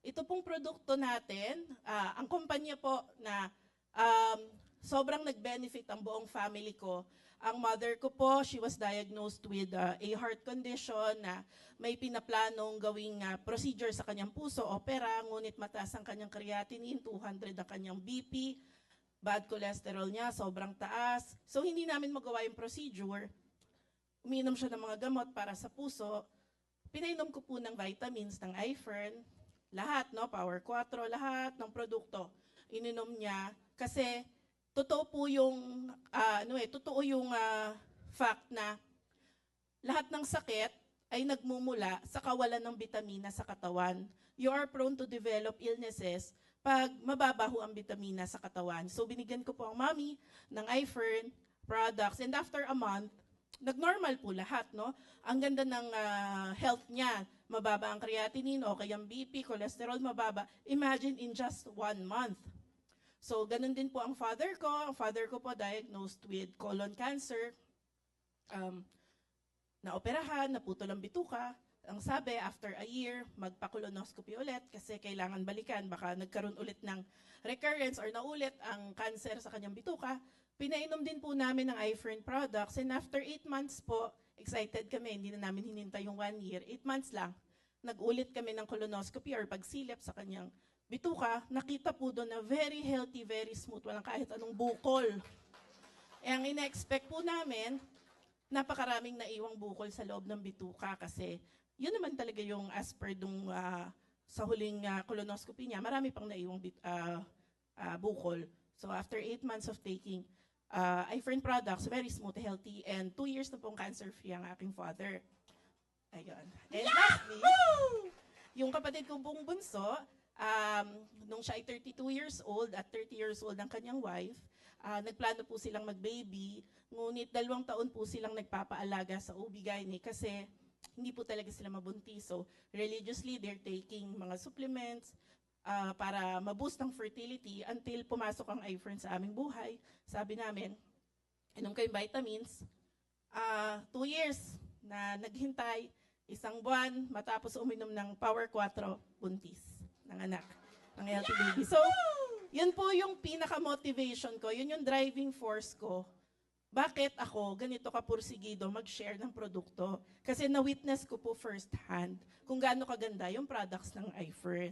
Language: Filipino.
ito pong produkto natin, ah, ang kumpanya po na um, sobrang nag-benefit ang buong family ko. Ang mother ko po, she was diagnosed with ah, a heart condition na may pinaplanong gawing ah, procedure sa kanyang puso, opera, ngunit mataas ang kanyang creatinine, 200 ang kanyang BP, bad cholesterol niya, sobrang taas. So hindi namin magawa yung procedure. Uminom siya ng mga gamot para sa puso. Pinainom ko po ng vitamins ng iFern, lahat, no? Power 4, lahat ng produkto. Ininom niya kasi totoo po yung, ah, ano eh, totoo yung ah, fact na lahat ng sakit ay nagmumula sa kawalan ng bitamina sa katawan. You are prone to develop illnesses pag mababaho ang bitamina sa katawan. So binigyan ko po ang mami ng iFern products and after a month, nag-normal po lahat, no? Ang ganda ng ah, health niya. Mababa ang creatinine, okay ang BP, cholesterol mababa. Imagine in just one month. So, ganun din po ang father ko. Ang father ko po diagnosed with colon cancer. Um, naoperahan, naputol ang bituka. Ang sabi, after a year, magpa-colonoscopy ulit kasi kailangan balikan. Baka nagkaroon ulit ng recurrence or naulit ang cancer sa kanyang bituka. Pinainom din po namin ng iFern products and after 8 months po, excited kami, hindi na namin hinintay yung 1 year, 8 months lang, nag-ulit kami ng colonoscopy or pagsilip sa kanyang bituka, nakita po doon na very healthy, very smooth, walang kahit anong bukol. Eh, ang ina-expect po namin, napakaraming naiwang bukol sa loob ng bituka kasi yun naman talaga yung as per dung, ah, sa huling ah, colonoscopy niya, marami pang naiwang bit, ah, ah, bukol. So after 8 months of taking uh, iFern products, very smooth, healthy, and 2 years na pong cancer-free ang aking father. Ayun. And lastly, yung kapatid kong pong bunso, um, nung siya ay 32 years old at 30 years old ang kanyang wife, ah, nagplano po silang mag-baby, ngunit dalawang taon po silang nagpapaalaga sa OB-GYN kasi hindi po talaga sila mabuntis. So, religiously, they're taking mga supplements ah, para ma-boost ang fertility until pumasok ang iFern sa aming buhay. Sabi namin, inom kayong vitamins, ah, two years na naghintay, isang buwan, matapos uminom ng Power 4, buntis ng anak, ng healthy baby. So, yun po yung pinaka-motivation ko, yun yung driving force ko. Bakit ako ganito kapursigido mag-share ng produkto? Kasi na-witness ko po first hand kung gaano kaganda yung products ng iFern.